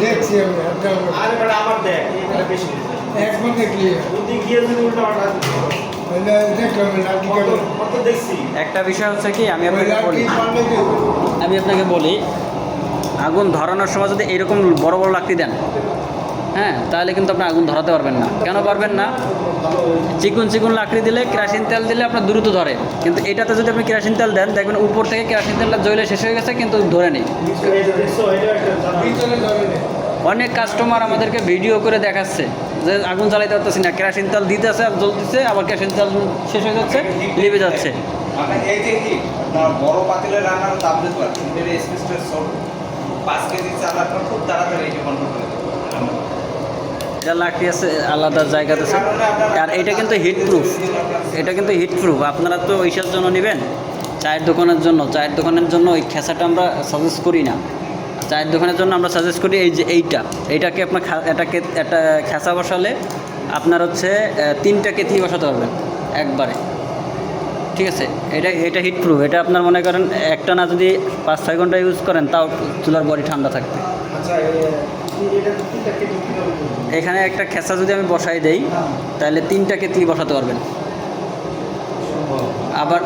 দেখছি আমি আরে বেটা আমার দেখ এটা বেশি দেখলি বুদ্ধি গিয়ে যদি উল্টা পাল্টা একটা বিষয় হচ্ছে কি আমি আপনাকে বলি। আমি আপনাকে বলি আগুন ধরানোর সময় যদি এরকম বড় বড় লাকড়ি দেন হ্যাঁ তাহলে কিন্তু আপনি আগুন ধরাতে পারবেন না। কেন পারবেন না? চিকুন চিকুন লাকড়ি দিলে, কেরাসিন তেল দিলে আপনার দ্রুত ধরে। কিন্তু এটাতে যদি আপনি কেরাসিন তেল দেন, দেখবেন উপর থেকে কেরাসিন তেলটা জ্বলে শেষ হয়ে গেছে, কিন্তু ধরে নেই। অনেক কাস্টমার আমাদেরকে ভিডিও করে দেখাচ্ছে যে আগুন জ্বালাইতে পারতেছি না। কেরাসিন তেল দিতেছে, আর জ্বলতেছে, আবার কেরাসিন তেল শেষ হয়ে যাচ্ছে লিভে যাচ্ছে। পাঁচ কেজি চাল আপনার খুব তাড়াতাড়ি এটা লাকড়ি আছে, আলাদা জায়গাতে আছে। আর এটা কিন্তু হিট প্রুফ এটা কিন্তু হিট প্রুফ আপনারা তো ওইসব জন্য নেবেন। চায়ের দোকানের জন্য। চায়ের দোকানের জন্য ওই খেসাটা আমরা সাজেস্ট করি না। চায়ের দোকানের জন্য আমরা সাজেস্ট করি এই যে এইটা। এইটাকে আপনার এটাকে একটা খেসা বসালে আপনার হচ্ছে তিনটা কেতলি বসাতে পারবেন একবারে। ঠিক আছে? এটা এটা হিট প্রুফ এটা আপনার মনে করেন, একটা না যদি পাঁচ ছয় ঘণ্টা ইউজ করেন, তাও চুলার বডি ঠান্ডা থাকবে। এখানে একটা খেসা যদি আমি বসাই দেই তাহলে তিনটা কেতলি বসাতে পারবেন। আবার